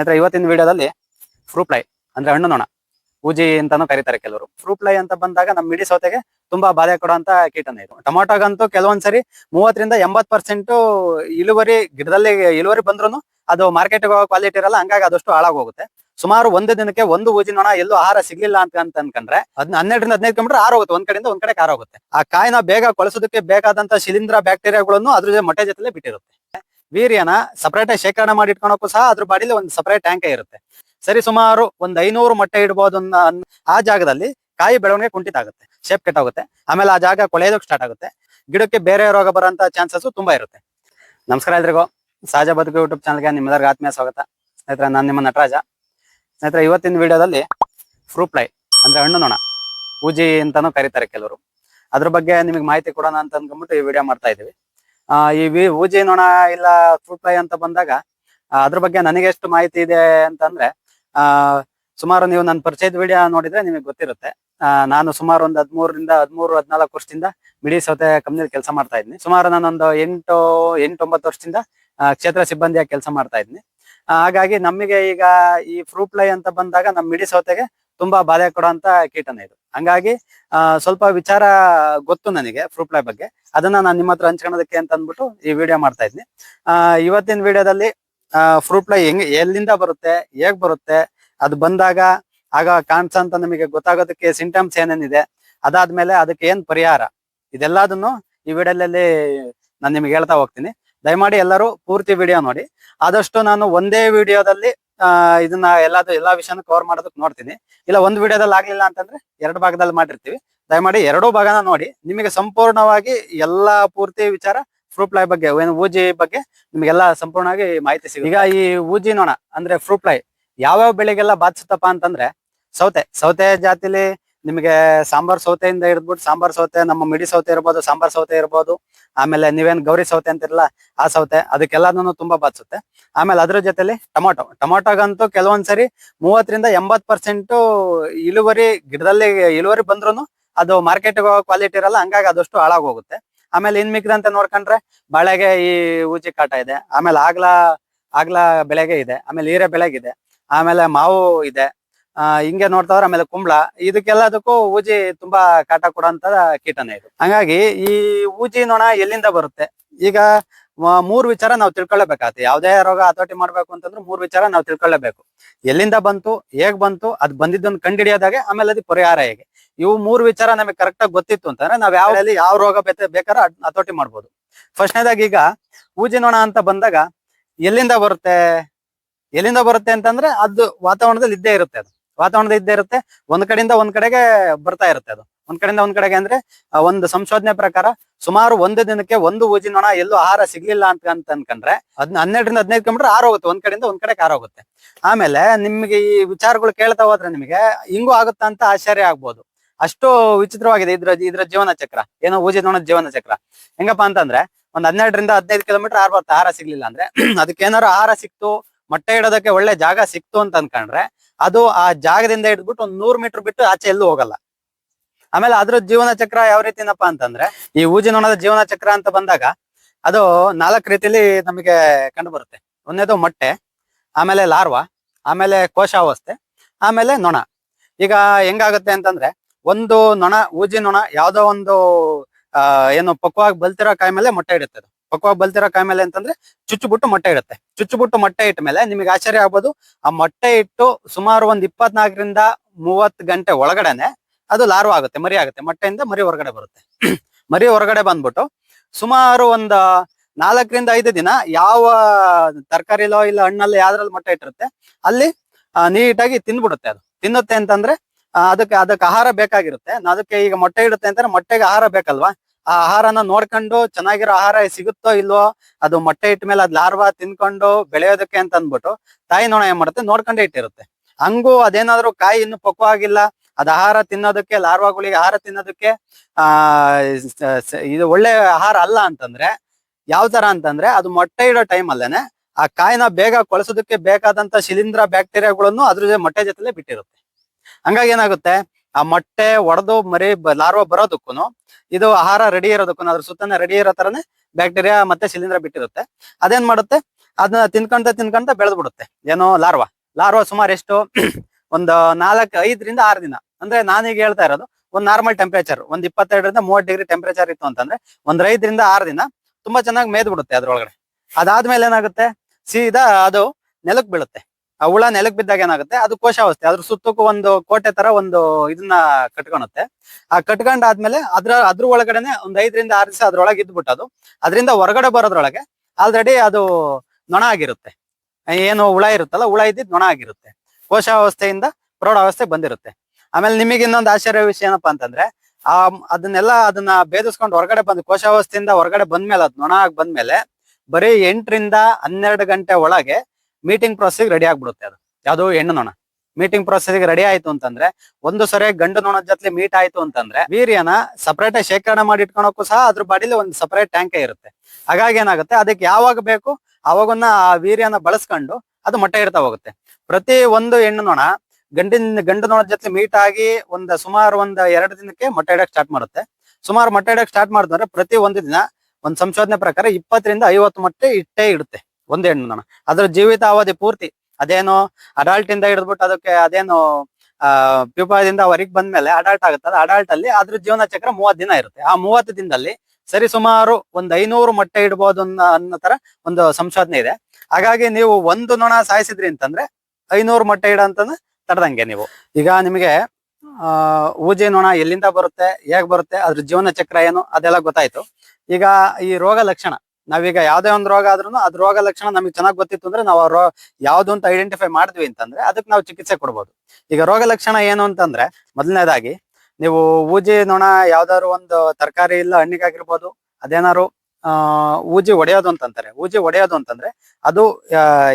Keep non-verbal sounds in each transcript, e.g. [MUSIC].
ಸ್ನೇಹಿತರೆ, ಇವತ್ತಿನ ವಿಡಿಯೋದಲ್ಲಿ ಫ್ರೂಪ್ಲೈ ಅಂದ್ರೆ ಹಣ್ಣು ನೋಣ ಪೂಜಿ ಅಂತಾನು ಕರೀತಾರೆ ಕೆಲವರು. ಫ್ರೂಪ್ಲೈ ಅಂತ ಬಂದಾಗ ನಮ್ಮ ಮಿಡಿ ಸೌತೆಗೆ ತುಂಬಾ ಬಾಧೆ ಕೊಡುವಂತ ಕೀಟನೇ ಇದು. ಟೊಮೊಟೊಗಂತೂ ಕೆಲವೊಂದ್ಸರಿ ಮೂವತ್ತರಿಂದ ಎಂಬತ್ ಪರ್ಸೆಂಟ್ ಇಳುವರಿ, ಗಿಡದಲ್ಲಿ ಇಳುವರಿ ಬಂದ್ರು ಅದು ಮಾರ್ಕೆಟ್ ಕ್ವಾಲಿಟಿ ಇರಲ್ಲ, ಹಂಗಾಗಿ ಅದಷ್ಟು ಹಾಳಾಗೋಗುತ್ತೆ ಸುಮಾರು ಒಂದು ದಿನಕ್ಕೆ ಒಂದು ಊಜಿ ನೊಣ ಎಲ್ಲೂ ಆಹಾರ ಸಿಗ್ಲಿಲ್ಲ ಅಂತ ಅಂತ ಅನ್ಕೊಂಡ್ರೆ, ಅದ್ನ ಹನ್ನೆರಡರಿಂದ ಹದಿನೈದು ಕಿಲೋಮೀಟರ್ ಆರೋಗುತ್ತೆ ಒಂದ್ ಕಡೆಯಿಂದ ಒಂದ್ ಕಡೆ ಆರೋಗುತ್ತೆ ಆ ಕಾಯಿನ ಬೇಗ ಕೊಳಸೋದಕ್ಕೆ ಬೇಕಾದಂತ ಶಿಲೀಂಧ್ರ ಬ್ಯಾಕ್ಟೀರಿಯಾಗಳನ್ನು ಅದ್ರ ಜೊತೆ ಮೊಟ್ಟೆ ಜೊತೆಲೆ ಬಿಟ್ಟಿರುತ್ತೆ. ವೀರ್ಯನ ಸಪರೇಟ್ ಆಗಿ ಶೇಖರಣೆ ಮಾಡಿ ಇಟ್ಕೊಳಕ್ಕೂ ಸಹ ಅದ್ರ ಬಾಡಿಲಿ ಒಂದು ಸಪರೇಟ್ ಟ್ಯಾಂಕ್ ಇರುತ್ತೆ. ಸರಿ, ಸುಮಾರು ಒಂದ್ ಐನೂರು ಮೊಟ್ಟೆ ಇಡಬಹುದು ಆ ಜಾಗದಲ್ಲಿ ಕಾಯಿ ಬೆಳವಣಿಗೆ ಕುಂಠಿತ ಆಗುತ್ತೆ ಶೇಪ್ ಕೆಟ್ಟಾಗುತ್ತೆ ಆಮೇಲೆ ಆ ಜಾಗ ಕೊಳೆಯೋದಕ್ಕೆ ಸ್ಟಾರ್ಟ್ ಆಗುತ್ತೆ. ಗಿಡಕ್ಕೆ ಬೇರೆ ರೋಗ ಬರೋಂತ ಚಾನ್ಸಸ್ ತುಂಬಾ ಇರುತ್ತೆ. ನಮಸ್ಕಾರ ಎಲ್ರಿಗೂ. ಸಹಜ ಬದುಕು ಯೂಟ್ಯೂಬ್ ಚಾನಲ್ಗೆ ನಿಮ್ಮೆಲ್ಲರಿಗೂ ಆತ್ಮೀಯ ಸ್ವಾಗತ. ಸ್ನೇಹಿತರೆ, ನಾನು ನಿಮ್ಮ ನಟರಾಜ. ಸ್ನೇಹಿತರೆ, ಇವತ್ತಿನ ವಿಡಿಯೋದಲ್ಲಿ ಫ್ರೂಪ್ಲೈ ಅಂದ್ರೆ ಹಣ್ಣು ನೋಣ ಊಜಿ ಅಂತಾನು ಕರೀತಾರೆ ಕೆಲವರು. ಅದ್ರ ಬಗ್ಗೆ ನಿಮಗೆ ಮಾಹಿತಿ ಕೊಡೋಣ ಅಂತ ಅನ್ಕೊಂಡ್ಬಿಟ್ಟು ಈ ವಿಡಿಯೋ ಮಾಡ್ತಾ ಇದೀವಿ ಆ, ಈ ವಿ- ಊಜಿ ನೊಣ ಇಲ್ಲ ಫ್ರೂಟ್ ಫ್ಲೈ ಅಂತ ಬಂದಾಗ ಅದ್ರ ಬಗ್ಗೆ ನನಗೆ ಎಷ್ಟು ಮಾಹಿತಿ ಇದೆ ಅಂತಂದ್ರೆ ಆ ಸುಮಾರು ನೀವು ನನ್ನ ಪರಿಚಯದ ವಿಡಿಯೋ ನೋಡಿದ್ರೆ ನಿಮಗೆ ಗೊತ್ತಿರುತ್ತೆ. ನಾನು ಸುಮಾರು ಒಂದು ಹದಿಮೂರರಿಂದ ಹದಿಮೂರು ಹದಿನಾಲ್ಕು ವರ್ಷದಿಂದ ಮಿಡಿ ಸೌತೆ ಕಂಪ್ನಿಯಲ್ಲಿ ಕೆಲಸ ಮಾಡ್ತಾ ಇದ್ದೀನಿ. ಸುಮಾರು ನಾನೊಂದು ಎಂಟು ಎಂಟೊಂಬತ್ತು ವರ್ಷದಿಂದ ಕ್ಷೇತ್ರ ಸಿಬ್ಬಂದಿಯಾಗಿ ಕೆಲಸ ಮಾಡ್ತಾ ಇದ್ದೀನಿ. ಹಾಗಾಗಿ ನಮಗೆ ಈಗ ಈ ಫ್ರೂಟ್ ಫ್ಲೈ ಅಂತ ಬಂದಾಗ ನಮ್ಮ ಮಿಡಿ ಸೌತೆಗೆ ತುಂಬಾ ಬಾಧೆ ಕೊಡುವಂತ ಕೀಟನೇ ಇದು. ಹಂಗಾಗಿ ಸ್ವಲ್ಪ ವಿಚಾರ ಗೊತ್ತು ನನಗೆ ಫ್ರೂಟ್ ಫ್ಲೈ ಬಗ್ಗೆ. ಅದನ್ನ ನಾನು ನಿಮ್ಮ ಹತ್ರ ಹಂಚ್ಕೊಳೋದಕ್ಕೆ ಅಂತ ಅಂದ್ಬಿಟ್ಟು ಈ ವಿಡಿಯೋ ಮಾಡ್ತಾ ಇದ್ನಿ. ಇವತ್ತಿನ ವಿಡಿಯೋದಲ್ಲಿ ಫ್ರೂಟ್ ಫ್ಲೈ ಹೆಂಗ್, ಎಲ್ಲಿಂದ ಬರುತ್ತೆ, ಹೇಗ್ ಬರುತ್ತೆ, ಅದು ಬಂದಾಗ ಆಗ ಕಾಣಿಸಂತ ನಮಗೆ ಗೊತ್ತಾಗೋದಕ್ಕೆ ಸಿಂಟಮ್ಸ್ ಏನೇನಿದೆ, ಅದಾದ್ಮೇಲೆ ಅದಕ್ಕೆ ಏನ್ ಪರಿಹಾರ, ಇದೆಲ್ಲದನ್ನು ಈ ವಿಡಿಯೋದಲ್ಲಿ ನಾನು ನಿಮ್ಗೆ ಹೇಳ್ತಾ ಹೋಗ್ತೀನಿ. ದಯಮಾಡಿ ಎಲ್ಲರೂ ಪೂರ್ತಿ ವಿಡಿಯೋ ನೋಡಿ. ಆದಷ್ಟು ನಾನು ಒಂದೇ ವಿಡಿಯೋದಲ್ಲಿ ಇದನ್ನ ಎಲ್ಲಾದು ಎಲ್ಲಾ ವಿಷಯನ ಕವರ್ ಮಾಡೋದಕ್ಕೆ ನೋಡ್ತೀನಿ. ಇಲ್ಲ, ಒಂದ್ ವಿಡಿಯೋದಲ್ಲಿ ಆಗ್ಲಿಲ್ಲ ಅಂತಂದ್ರೆ ಎರಡು ಭಾಗದಲ್ಲಿ ಮಾಡಿರ್ತೀವಿ. ದಯಮಾಡಿ ಎರಡೂ ಭಾಗನ ನೋಡಿ. ನಿಮಗೆ ಸಂಪೂರ್ಣವಾಗಿ ಎಲ್ಲಾ ಪೂರ್ತಿ ವಿಚಾರ ಫ್ರೂಟ್ ಫ್ಲೈ ಬಗ್ಗೆ, ಏನು ಊಜಿ ಬಗ್ಗೆ ನಿಮಗೆಲ್ಲ ಸಂಪೂರ್ಣವಾಗಿ ಮಾಹಿತಿ ಸಿಗುತ್ತೆ. ಈಗ ಈ ಊಜಿ ನೋಣ ಅಂದ್ರೆ ಫ್ರೂಟ್ ಫ್ಲೈ ಯಾವ್ಯಾವ ಬೆಳೆಗೆಲ್ಲ ಬಾಧಿಸುತ್ತಪ್ಪ ಅಂತಂದ್ರೆ ಸೌತೆ. ಸೌತೆ ಜಾತಿಲಿ ನಿಮಗೆ ಸಾಂಬಾರ್ ಸೌತೆಯಿಂದ ಹಿಡಿದ್ಬಿಟ್ಟು ಸಾಂಬಾರ್ ಸೌತೆ, ನಮ್ಮ ಮಿಡಿ ಸೌತೆ ಇರ್ಬೋದು, ಸಾಂಬಾರ್ ಸೌತೆ ಇರ್ಬೋದು, ಆಮೇಲೆ ನೀವೇನ್ ಗೌರಿ ಸೌತೆ ಅಂತಿರಲ್ಲ ಆ ಸೌತೆ, ಅದಕ್ಕೆಲ್ಲಾನು ತುಂಬಾ ಬಾಚುತ್ತೆ ಆಮೇಲೆ ಅದ್ರ ಜೊತೆಲಿ ಟೊಮೊಟೊ, ಟೊಮೊಟೊಗಂತೂ ಕೆಲವೊಂದ್ಸರಿ ಮೂವತ್ತರಿಂದ ಎಂಬತ್ ಪರ್ಸೆಂಟ್ ಇಳುವರಿ, ಗಿಡದಲ್ಲಿ ಇಳುವರಿ ಬಂದ್ರು ಅದು ಮಾರ್ಕೆಟ್ ಕ್ವಾಲಿಟಿ ಇರಲ್ಲ, ಹಂಗಾಗಿ ಅದಷ್ಟು ಹಾಳಾಗೋಗುತ್ತೆ. ಆಮೇಲೆ ಇನ್ ಮಿಕ್ಕಿದಂತೆ ನೋಡ್ಕೊಂಡ್ರೆ ಬಾಳೆಗೆ ಈ ಊಜಿ ಕಾಟ ಇದೆ, ಆಮೇಲೆ ಆಗ್ಲಾ ಆಗ್ಲಾ ಬೆಳೆಗೆ ಇದೆ, ಆಮೇಲೆ ಹೀರೆ ಬೆಳೆಗಿದೆ ಆಮೇಲೆ ಮಾವು ಇದೆ ಹಿಂಗೆ ನೋಡ್ತಾವ್ರ, ಆಮೇಲೆ ಕುಂಬಳ. ಇದಕ್ಕೆಲ್ಲದಕ್ಕೂ ಊಜಿ ತುಂಬಾ ಕಾಟ ಕೊಡೋಂತ ಕೀಟನೇ ಇದು. ಹಂಗಾಗಿ ಈ ಊಜಿ ನೊಣ ಎಲ್ಲಿಂದ ಬರುತ್ತೆ? ಈಗ ಮೂರ್ ವಿಚಾರ ನಾವು ತಿಳ್ಕೊಳ್ಳೇಬೇಕಾಗತ್ತೆ ಯಾವ್ದೇ ರೋಗ ಹತೋಟಿ ಮಾಡ್ಬೇಕು ಅಂತಂದ್ರೆ ಮೂರ್ ವಿಚಾರ ನಾವು ತಿಳ್ಕೊಳ್ಳೇಬೇಕು. ಎಲ್ಲಿಂದ ಬಂತು, ಹೇಗ್ ಬಂತು, ಅದ್ ಬಂದಿದ್ದನ್ನು ಕಂಡಿಡಿಯೋದಾಗೆ, ಆಮೇಲೆ ಅದಕ್ಕೆ ಪರಿಹಾರ ಹೇಗೆ? ಇವು ಮೂರು ವಿಚಾರ ನಮಗೆ ಕರೆಕ್ಟ್ ಆಗಿ ಗೊತ್ತಿತ್ತು ಅಂತಂದ್ರೆ ನಾವ್ ಯಾವ ಯಾವ ರೋಗ ಬೇಕಾದ್ರೆ ಅದ್ ಹತೋಟಿ ಮಾಡ್ಬೋದು. ಫಸ್ಟ್ನೇದಾಗಿ ಈಗ ಊಜಿ ನೊಣ ಅಂತ ಬಂದಾಗ ಎಲ್ಲಿಂದ ಬರುತ್ತೆ? ಎಲ್ಲಿಂದ ಬರುತ್ತೆ ಅಂತಂದ್ರೆ ಅದು ವಾತಾವರಣದಲ್ಲಿ ಇದ್ದೇ ಇರುತ್ತೆ ಅದು. ವಾತಾವರಣದಲ್ಲಿ ಇದ್ದೇ ಇರುತ್ತೆ. ಒಂದ್ ಕಡೆಯಿಂದ ಒಂದ್ ಕಡೆಗೆ ಬರ್ತಾ ಇರುತ್ತೆ ಅದು. ಒಂದ್ ಕಡೆಯಿಂದ ಒಂದ್ ಕಡೆಗೆ ಅಂದ್ರೆ ಒಂದು ಸಂಶೋಧನೆ ಪ್ರಕಾರ ಸುಮಾರು ಒಂದು ದಿನಕ್ಕೆ ಒಂದು ಊಜಿ ನೊಣ ಎಲ್ಲೂ ಆಹಾರ ಸಿಗ್ಲಿಲ್ಲ ಅಂತ ಅಂತ ಅನ್ಕೊಂಡ್ರೆ ಅದ್ನ ಹನ್ನೆರಡರಿಂದ ಹದಿನೈದು ಕಿಲೋಮೀಟರ್ ಆರೋಗುತ್ತೆ ಒಂದ್ ಕಡೆಯಿಂದ ಒಂದ್ ಕಡೆಗೆ ಆರೋಗುತ್ತೆ ಆಮೇಲೆ ನಿಮ್ಗೆ ಈ ವಿಚಾರಗಳು ಕೇಳ್ತಾ ಹೋದ್ರೆ ನಿಮಗೆ ಹಿಂಗೂ ಆಗುತ್ತಾ ಅಂತ ಆಶ್ಚರ್ಯ ಆಗ್ಬೋದು. ಅಷ್ಟು ವಿಚಿತ್ರವಾಗಿದೆ ಇದ್ರ ಇದ್ರ ಜೀವನ ಚಕ್ರ. ಏನೋ ಊಜಿ ನೊಣದ ಜೀವನ ಚಕ್ರ. ಹೆಂಗಪ್ಪಾ ಅಂತಂದ್ರೆ, ಒಂದ್ ಹನ್ನೆರಡರಿಂದ ಹದಿನೈದು ಕಿಲೋಮೀಟರ್ ಆರ್ ಬರುತ್ತೆ ಆಹಾರ ಸಿಗ್ಲಿಲ್ಲ ಅಂದ್ರೆ, ಅದಕ್ಕೆ ಏನಾರು ಆಹಾರ ಸಿಕ್ತು, ಮೊಟ್ಟೆ ಇಡೋದಕ್ಕೆ ಒಳ್ಳೆ ಜಾಗ ಸಿಕ್ತು ಅಂತ ಅನ್ಕೊಂಡ್ರೆ ಅದು ಆ ಜಾಗದಿಂದ ಹಿಡಿದ್ಬಿಟ್ಟು ಒಂದ್ ನೂರ್ ಮೀಟರ್ ಬಿಟ್ಟು ಆಚೆ ಎಲ್ಲೂ ಹೋಗಲ್ಲ. ಆಮೇಲೆ ಅದ್ರ ಜೀವನ ಚಕ್ರ ಯಾವ ರೀತಿನಪ್ಪ ಅಂತಂದ್ರೆ, ಈ ಊಜಿ ನೊಣದ ಜೀವನ ಚಕ್ರ ಅಂತ ಬಂದಾಗ ಅದು ನಾಲ್ಕು ರೀತಿಲಿ ನಮಗೆ ಕಂಡು ಬರುತ್ತೆ ಒಂದೇದು ಮೊಟ್ಟೆ, ಆಮೇಲೆ ಲಾರ್ವಾ, ಆಮೇಲೆ ಕೋಶಾವಸ್ಥೆ, ಆಮೇಲೆ ನೊಣ. ಈಗ ಹೆಂಗಾಗುತ್ತೆ ಅಂತಂದ್ರೆ, ಒಂದು ನೊಣ ಊಜಿ ನೊಣ ಯಾವ್ದೋ ಒಂದು ಏನು ಪಕ್ವಾಗಿ ಬಲ್ತಿರೋ ಕಾಯಿ ಮೇಲೆ ಮೊಟ್ಟೆ ಇಡುತ್ತೆ ಅದು. ಪಕ್ವಾಗಿ ಬಲ್ತಿರೋ ಕಾಯಿ ಮೇಲೆ ಅಂತಂದ್ರೆ ಚುಚ್ಚುಬಿಟ್ಟು ಮೊಟ್ಟೆ ಇಡುತ್ತೆ. ಚುಚ್ಚುಬಿಟ್ಟು ಮೊಟ್ಟೆ ಇಟ್ಟ ಮೇಲೆ ನಿಮಗೆ ಆಶ್ಚರ್ಯ ಆಗ್ಬೋದು. ಆ ಮೊಟ್ಟೆ ಇಟ್ಟು ಸುಮಾರು ಒಂದ್ ಇಪ್ಪತ್ನಾಲ್ಕರಿಂದ ಮೂವತ್ತು ಗಂಟೆ ಒಳಗಡೆನೆ ಅದು ಲಾರ್ವ ಆಗುತ್ತೆ, ಮರಿ ಆಗುತ್ತೆ. ಮೊಟ್ಟೆಯಿಂದ ಮರಿ ಹೊರಗಡೆ ಬರುತ್ತೆ. [CLEARS THROAT] ಮರಿ ಹೊರಗಡೆ ಬಂದ್ಬಿಟ್ಟು ಸುಮಾರು ಒಂದ್ ನಾಲ್ಕರಿಂದ ಐದು ದಿನ ಯಾವ ತರಕಾರಿಲೋ ಇಲ್ಲ ಹಣ್ಣಲ್ಲಿ ಯಾವ್ದ್ರಲ್ಲಿ ಮೊಟ್ಟೆ ಇಟ್ಟಿರುತ್ತೆ, ಅಲ್ಲಿ ನೀಟಾಗಿ ತಿಂದ್ಬಿಡುತ್ತೆ ಅದು. ತಿನ್ನುತ್ತೆ ಅಂತಂದ್ರೆ ಅದಕ್ಕೆ ಅದಕ್ಕೆ ಆಹಾರ ಬೇಕಾಗಿರುತ್ತೆ. ಅದಕ್ಕೆ ಈಗ ಮೊಟ್ಟೆ ಇಡುತ್ತೆ ಅಂತಂದ್ರೆ ಮೊಟ್ಟೆಗೆ ಆಹಾರ ಬೇಕಲ್ವಾ? ಆ ಆಹಾರನ ನೋಡ್ಕೊಂಡು ಚೆನ್ನಾಗಿರೋ ಆಹಾರ ಸಿಗುತ್ತೋ ಇಲ್ವೋ, ಅದು ಮೊಟ್ಟೆ ಇಟ್ಟ ಮೇಲೆ ಅದ್ ಲಾರ್ವಾ ತಿನ್ಕೊಂಡು ಬೆಳೆಯೋದಕ್ಕೆ ಅಂತ ಅಂದ್ಬಿಟ್ಟು ತಾಯಿ ನೋಣ ಏನ್ ಮಾಡುತ್ತೆ? ನೋಡ್ಕೊಂಡೇ ಇಟ್ಟಿರುತ್ತೆ. ಹಂಗೂ ಅದೇನಾದ್ರೂ ಕಾಯಿ ಇನ್ನು ಪಕ್ವಾಗಿಲ್ಲ ಅದ್ ಆಹಾರ ತಿನ್ನೋದಕ್ಕೆ ಲಾರ್ವಾಗಳಿಗೆ ಆಹಾರ ತಿನ್ನೋದಕ್ಕೆ, ಆ ಇದು ಒಳ್ಳೆ ಆಹಾರ ಅಲ್ಲ ಅಂತಂದ್ರೆ, ಯಾವ ತರ ಅಂತಂದ್ರೆ ಅದು ಮೊಟ್ಟೆ ಇಡೋ ಟೈಮ್ ಅಲ್ಲೇನೆ ಆ ಕಾಯಿನ ಬೇಗ ಕೊಳಸೋದಕ್ಕೆ ಬೇಕಾದಂತ ಶಿಲೀಂಧ್ರ ಬ್ಯಾಕ್ಟೀರಿಯಾಗಳನ್ನು ಅದ್ರ ಜೊತೆ ಮೊಟ್ಟೆ ಜೊತೆಲೆ ಬಿಟ್ಟಿರುತ್ತೆ. ಹಂಗಾಗಿ ಏನಾಗುತ್ತೆ? ಆ ಮೊಟ್ಟೆ ಒಡೆದು ಮರಿ ಲಾರ್ವಾ ಬರೋದಕ್ಕೂ ಇದು ಆಹಾರ ರೆಡಿ ಇರೋದಕ್ಕೂ ಅದ್ರ ಸುತ್ತನೇ ರೆಡಿ ಇರೋ ತರನೇ ಬ್ಯಾಕ್ಟೀರಿಯಾ ಮತ್ತೆ ಶಿಲೀಂಧ್ರ ಬಿಟ್ಟಿರುತ್ತೆ. ಅದೇನ್ ಮಾಡುತ್ತೆ? ಅದನ್ನ ತಿನ್ಕೊಂತ ತಿನ್ಕೊಂತ ಬೆಳೆದ್ಬಿಡುತ್ತೆ. ಏನೋ ಲಾರ್ವಾ. ಲಾರ್ವಾ ಸುಮಾರು ಎಷ್ಟು? [CLEARS THROAT] ಒಂದು ನಾಲ್ಕು, ಐದರಿಂದ ಆರು ದಿನ. ಅಂದ್ರೆ ನಾನೀಗ ಹೇಳ್ತಾ ಇರೋದು, ಒಂದು ನಾರ್ಮಲ್ ಟೆಂಪರೇಚರ್ ಒಂದ್ ಇಪ್ಪತ್ತೆರಡರಿಂದ ಮೂವತ್ತು ಡಿಗ್ರಿ ಟೆಂಪರೇಚರ್ ಇತ್ತು ಅಂತಂದ್ರೆ ಒಂದ್ ಐದರಿಂದ ಆರು ದಿನ ತುಂಬಾ ಚೆನ್ನಾಗಿ ಮೇದ್ ಬಿಡುತ್ತೆ ಅದ್ರೊಳಗಡೆ. ಅದಾದ್ಮೇಲೆ ಏನಾಗುತ್ತೆ? ಸೀದಾ ಅದು ನೆಲಕ್ ಬೀಳುತ್ತೆ. ಆ ಹುಳ ನೆಲಕ್ ಬಿದ್ದಾಗ ಏನಾಗುತ್ತೆ? ಅದು ಕೋಶಾವಸ್ಥೆ. ಅದ್ರ ಸುತ್ತಕ್ಕೂ ಒಂದು ಕೋಟೆ ತರ ಒಂದು ಇದನ್ನ ಕಟ್ಕೊಳುತ್ತೆ ಆ ಕಟ್ಕೊಂಡಾದ್ಮೇಲೆ ಅದ್ರ ಅದ್ರ ಒಳಗಡೆನೆ ಒಂದ್ ಐದರಿಂದ ಆರು ದಿವಸ ಅದ್ರೊಳಗೆ ಇದ್ಬಿಟ್ಟು ಅದು, ಅದರಿಂದ ಹೊರಗಡೆ ಬರೋದ್ರೊಳಗೆ ಆಲ್ರೆಡಿ ಅದು ನೊಣ ಆಗಿರುತ್ತೆ. ಏನು ಹುಳ ಇರುತ್ತಲ್ಲ, ಹುಳ ಇದ್ದಿದ್ ನೊಣ ಆಗಿರುತ್ತೆ. ಕೋಶಾವಸ್ಥೆಯಿಂದ ಪ್ರೌಢಾವಸ್ಥೆ ಬಂದಿರುತ್ತೆ. ಆಮೇಲೆ ನಿಮಗೆ ಇನ್ನೊಂದು ಆಶ್ಚರ್ಯ ವಿಷಯ ಏನಪ್ಪಾ ಅಂತಂದ್ರೆ, ಆ, ಅದನ್ನೆಲ್ಲ ಅದನ್ನ ಭೇದಿಸ್ಕೊಂಡು ಹೊರಗಡೆ ಬಂದು, ಕೋಶಾವಸ್ಥೆಯಿಂದ ಹೊರಗಡೆ ಬಂದ್ಮೇಲೆ ಅದು ನೊಣ ಆಗಿ ಬಂದ್ಮೇಲೆ ಬರೀ ಎಂಟರಿಂದ ಹನ್ನೆರಡು ಗಂಟೆ ಒಳಗೆ ಮೀಟಿಂಗ್ ಪ್ರೊಸೆಸ್ ರೆಡಿ ಆಗ್ಬಿಡುತ್ತೆ ಅದು. ಯಾವುದು ಹೆಣ್ಣು ನೋಣ. ಮೀಟಿಂಗ್ ಪ್ರೊಸೆಸ್ಗೆ ರೆಡಿ ಆಯ್ತು ಅಂತಂದ್ರೆ, ಒಂದು ಸರಿ ಗಂಡು ನೊಣದ ಜೊತೆ ಮೀಟ್ ಆಯ್ತು ಅಂತಂದ್ರೆ, ವೀರ್ಯನ ಸಪರೇಟ್ ಶೇಖರಣೆ ಮಾಡಿ ಇಟ್ಕೊಳಕ್ಕೂ ಸಹ ಅದ್ರ ಬಾಡಿಲಿ ಒಂದು ಸಪರೇಟ್ ಟ್ಯಾಂಕ್ ಇರುತ್ತೆ. ಹಾಗಾಗಿ ಏನಾಗುತ್ತೆ, ಅದಕ್ಕೆ ಯಾವಾಗ ಬೇಕು, ಅವಾಗನ್ನ ಆ ವೀರ್ಯನ ಬಳಸ್ಕೊಂಡು ಅದು ಮೊಟ್ಟೆ ಇಡ್ತಾ ಹೋಗುತ್ತೆ. ಪ್ರತಿ ಒಂದು ಹೆಣ್ಣು ನೋಣ, ಗಂಡಿನ, ಗಂಡು ನೊಣದ ಜೊತೆ ಮೀಟ್ ಆಗಿ ಒಂದ್ ಸುಮಾರು ಒಂದ್ ಎರಡು ದಿನಕ್ಕೆ ಮೊಟ್ಟೆ ಇಡಕ್ ಸ್ಟಾರ್ಟ್ ಮಾಡುತ್ತೆ. ಸುಮಾರು ಮೊಟ್ಟೆ ಇಡಕ್ ಸ್ಟಾರ್ಟ್ ಮಾಡಿದ್ರೆ ಪ್ರತಿ ಒಂದು ದಿನ ಒಂದ್ ಸಂಶೋಧನೆ ಪ್ರಕಾರ ಇಪ್ಪತ್ತರಿಂದ ಐವತ್ತು ಮೊಟ್ಟೆ ಇಟ್ಟೇ ಇಡುತ್ತೆ. ಒಂದು ಹೆಣ್ಣು ನೊಣ ಅದ್ರ ಜೀವಿತಾವಧಿ ಪೂರ್ತಿ, ಅದೇನು ಅಡಾಲ್ಟ್ ಇಂದ ಹಿಡಿದ್ಬಿಟ್ಟು ಅದಕ್ಕೆ ಅದೇನು, ಆ ಪ್ಯೂಪಾದಿಂದ ಹೊರಗೆ ಬಂದ್ಮೇಲೆ ಅಡಾಲ್ಟ್ ಆಗುತ್ತಲ್ಲ, ಅಡಾಲ್ಟ್ ಅಲ್ಲಿ ಅದ್ರ ಜೀವನ ಚಕ್ರ ಮೂವತ್ ದಿನ ಇರುತ್ತೆ. ಆ ಮೂವತ್ತು ದಿನದಲ್ಲಿ ಸರಿ ಸುಮಾರು ಒಂದ್ ಐನೂರು ಮೊಟ್ಟೆ ಅನ್ನೋ ಅನ್ನೋ ತರ ಒಂದು ಸಂಶೋಧನೆ ಇದೆ. ಹಾಗಾಗಿ ನೀವು ಒಂದು ನೊಣ ಸಾಯಿಸಿದ್ರಿ ಅಂತಂದ್ರೆ ಐನೂರು ಮೊಟ್ಟೆ ಇಡ ಅಂತಂದ್ರೆ ತಡೆದಂಗೆ ನೀವು. ಈಗ ನಿಮಗೆ, ಆ, ಊಜಿ ನೊಣ ಎಲ್ಲಿಂದ ಬರುತ್ತೆ, ಹೇಗ್ ಬರುತ್ತೆ, ಅದ್ರ ಜೀವನ ಚಕ್ರ ಏನು ಅದೆಲ್ಲ ಗೊತ್ತಾಯ್ತು. ಈಗ ಈ ರೋಗ ಲಕ್ಷಣ ನಾವೀಗ ಯಾವ್ದೇ ಒಂದು ರೋಗ ಆದ್ರೂ ಅದ್ ರೋಗ ಲಕ್ಷಣ ನಮಗೆ ಚೆನ್ನಾಗಿ ಗೊತ್ತಿತ್ತು ಅಂದ್ರೆ ನಾವು ರೋ, ಯಾವ್ದು ಅಂತ ಐಡೆಂಟಿಫೈ ಮಾಡಿದ್ವಿ ಅಂತಂದ್ರೆ ಅದಕ್ಕೆ ನಾವು ಚಿಕಿತ್ಸೆ ಕೊಡ್ಬೋದು. ಈಗ ರೋಗ ಲಕ್ಷಣ ಏನು ಅಂತಂದ್ರೆ ಮೊದಲನೇದಾಗಿ ನೀವು ಊಜಿ ನೊಣ ಯಾವ್ದಾದ್ರು ಒಂದು ತರಕಾರಿ ಇಲ್ಲ ಹಣ್ಣಿಗಾಗಿರ್ಬೋದು ಅದೇನಾದ್ರು, ಆ, ಊಜಿ ಒಡೆಯೋದು ಅಂತಂತಾರೆ ಊಜಿ ಒಡೆಯೋದು ಅಂತಂದ್ರೆ ಅದು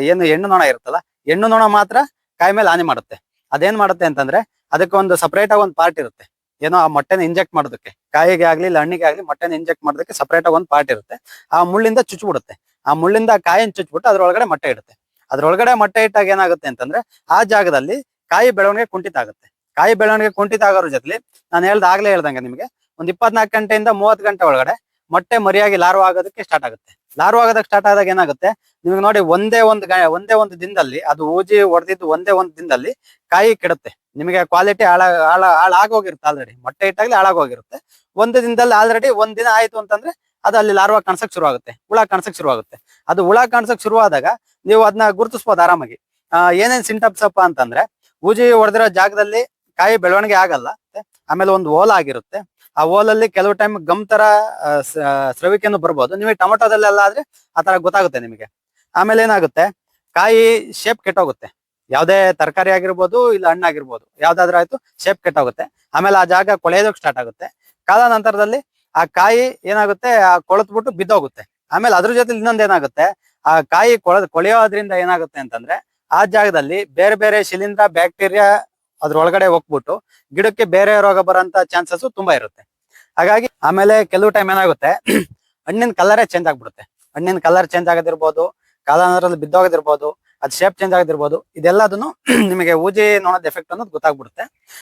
ಏನು ಹೆಣ್ಣು ನೊಣ ಇರುತ್ತಲ್ಲ, ಹೆಣ್ಣು ನೊಣ ಮಾತ್ರ ಕಾಯಿ ಮೇಲೆ ಹಾನಿ ಮಾಡುತ್ತೆ. ಅದೇನ್ ಮಾಡುತ್ತೆ ಅಂತಂದ್ರೆ ಅದಕ್ಕೆ ಒಂದು ಸಪರೇಟ್ ಆಗಿ ಒಂದು ಪಾರ್ಟ್ ಇರುತ್ತೆ. ಏನೋ ಆ ಮೊಟ್ಟೆನ ಇಂಜೆಕ್ಟ್ ಮಾಡೋದಕ್ಕೆ. ಕಾಯಿಗೆ ಆಗ್ಲಿ, ಇಲ್ಲ ಹಣ್ಣಿಗೆ ಆಗ್ಲಿ ಮೊಟ್ಟೆನ ಇಂಜೆಕ್ಟ್ ಮಾಡೋದಕ್ಕೆ ಸಪರೇಟ್ ಆಗಿ ಒಂದು ಪಾರ್ಟ್ ಇರುತ್ತೆ. ಆ ಮುಳ್ಳಿಂದ ಚುಚ್ಚಿಬಿಡುತ್ತೆ ಆ ಮುಳ್ಳಿಂದ ಕಾಯಿನ ಚುಚ್ಬಿಟ್ಟು ಅದ್ರೊಳಗಡೆ ಮೊಟ್ಟೆ ಇಡುತ್ತೆ. ಅದ್ರೊಳಗಡೆ ಮೊಟ್ಟೆ ಇಟ್ಟಾಗ ಏನಾಗುತ್ತೆ ಅಂತಂದ್ರೆ ಆ ಜಾಗದಲ್ಲಿ ಕಾಯಿ ಬೆಳವಣಿಗೆ ಕುಂಠಿತ ಆಗುತ್ತೆ. ಕಾಯಿ ಬೆಳವಣಿಗೆ ಕುಂಠಿತ ಆಗೋರ ಜೊತೆಲಿ ನಾನು ಹೇಳ್ದ ಆಗ್ಲೇ ಹೇಳ್ದಂಗೆ ನಿಮಗೆ, ಒಂದ್ ಇಪ್ಪತ್ನಾಲ್ಕು ಗಂಟೆಯಿಂದ ಮೂವತ್ತು ಗಂಟೆ ಒಳಗಡೆ ಮೊಟ್ಟೆ ಮರಿಯಾಗಿ ಲಾರ್ವ ಆಗೋದಕ್ಕೆ ಸ್ಟಾರ್ಟ್ ಆಗುತ್ತೆ. ಲಾರ್ವ ಆಗೋದಕ್ಕೆ ಸ್ಟಾರ್ಟ್ ಆದಾಗ ಏನಾಗುತ್ತೆ? ನಿಮಗೆ ನೋಡಿ ಒಂದೇ ಒಂದು ಒಂದೇ ಒಂದು ದಿನದಲ್ಲಿ, ಅದು ಊಜಿ ಹೊಡೆದಿದ್ದು ಒಂದೇ ಒಂದು ದಿನದಲ್ಲಿ ಕಾಯಿ ಕೆಡುತ್ತೆ. ನಿಮಗೆ ಕ್ವಾಲಿಟಿ ಹಾಳ ಹಾಳ ಹಾಳಾಗೋಗಿರುತ್ತೆ ಆಲ್ರೆಡಿ ಮೊಟ್ಟೆ ಇಟ್ಟಾಗ್ಲಿ ಹಾಳಾಗೋಗಿರುತ್ತೆ. ಒಂದು ದಿನದಲ್ಲಿ ಆಲ್ರೆಡಿ ಒಂದ್ ದಿನ ಆಯ್ತು ಅಂತಂದ್ರೆ ಅದು ಅಲ್ಲಿ ಲಾರ್ವ ಕಾಣಿಸಕ್ ಶುರು ಆಗುತ್ತೆ ಹುಳ ಕಾಣಿಸಕ್ ಶುರು ಆಗುತ್ತೆ ಅದು ಹುಳ ಕಾಣಿಸಕ್ ಶುರು ಆದಾಗ ನೀವು ಅದನ್ನ ಗುರುತಿಸ್ಬೋದು ಆರಾಮಾಗಿ. ಏನೇನ್ ಸಿಂಟಮ್ಸ್ ಅಪ್ಪ ಅಂತಂದ್ರೆ, ಊಜಿ ಹೊಡೆದಿರೋ ಜಾಗದಲ್ಲಿ ಕಾಯಿ ಬೆಳವಣಿಗೆ ಆಗಲ್ಲ. ಆಮೇಲೆ ಒಂದು ಓಲ ಆಗಿರುತ್ತೆ. ಆ ಓಲಲ್ಲಿ ಕೆಲವು ಟೈಮ್ ಗಮ್ ತರ ಸ್ರವಿಕೆಯನ್ನು ಬರ್ಬೋದು. ನಿಮಗೆ ಟೊಮೆಟೊದಲ್ಲೆಲ್ಲ ಆದ್ರೆ ಆ ತರ ಗೊತ್ತಾಗುತ್ತೆ ನಿಮಗೆ. ಆಮೇಲೆ ಏನಾಗುತ್ತೆ? ಕಾಯಿ ಶೇಪ್ ಕೆಟ್ಟೋಗುತ್ತೆ. ಯಾವುದೇ ತರಕಾರಿ ಆಗಿರ್ಬೋದು ಇಲ್ಲ ಹಣ್ಣಾಗಿರ್ಬೋದು ಯಾವ್ದಾದ್ರೂ ಆಯ್ತು ಶೇಪ್ ಕೆಟ್ಟೋಗುತ್ತೆ. ಆಮೇಲೆ ಆ ಜಾಗ ಕೊಳೆಯೋದಕ್ಕೆ ಸ್ಟಾರ್ಟ್ ಆಗುತ್ತೆ. ಕಾಲ ನಂತರದಲ್ಲಿ ಆ ಕಾಯಿ ಏನಾಗುತ್ತೆ? ಆ ಕೊಳತ್ಬಿಟ್ಟು ಬಿದ್ದೋಗುತ್ತೆ. ಆಮೇಲೆ ಅದ್ರ ಜೊತೆ ಇನ್ನೊಂದ್ ಏನಾಗುತ್ತೆ? ಆ ಕಾಯಿ ಕೊಳ, ಕೊಳೆಯೋದ್ರಿಂದ ಏನಾಗುತ್ತೆ ಅಂತಂದ್ರೆ, ಆ ಜಾಗದಲ್ಲಿ ಬೇರೆ ಬೇರೆ ಶಿಲೀಂಧ್ರ, ಬ್ಯಾಕ್ಟೀರಿಯಾ ಅದ್ರೊಳಗಡೆ ಹೋಗ್ಬಿಟ್ಟು ಗಿಡಕ್ಕೆ ಬೇರೆ ರೋಗ ಬರೋಂತ ಚಾನ್ಸಸ್ ತುಂಬಾ ಇರುತ್ತೆ. ಹಾಗಾಗಿ ಆಮೇಲೆ ಕೆಲವು ಟೈಮ್ ಏನಾಗುತ್ತೆ? [CLEARS THROAT] ಹಣ್ಣಿನ ಕಲರೇ ಚೇಂಜ್ ಆಗ್ಬಿಡುತ್ತೆ. ಹಣ್ಣಿನ ಕಲರ್ ಚೇಂಜ್ ಆಗದಿರ್ಬೋದು ಕಾಲದಲ್ಲಿ ಬಿದ್ದೋಗದಿರ್ಬೋದು, ಅದ್ ಶೇಪ್ ಚೇಂಜ್ ಆಗೋದಿರ್ಬೋದು, ಇದೆಲ್ಲದನ್ನು [CLEARS THROAT] ನಿಮಗೆ ಊಜಿ ನೋಡೋದ್ ಎಫೆಕ್ಟ್ ಅನ್ನೋದು ಗೊತ್ತಾಗ್ಬಿಡುತ್ತೆ.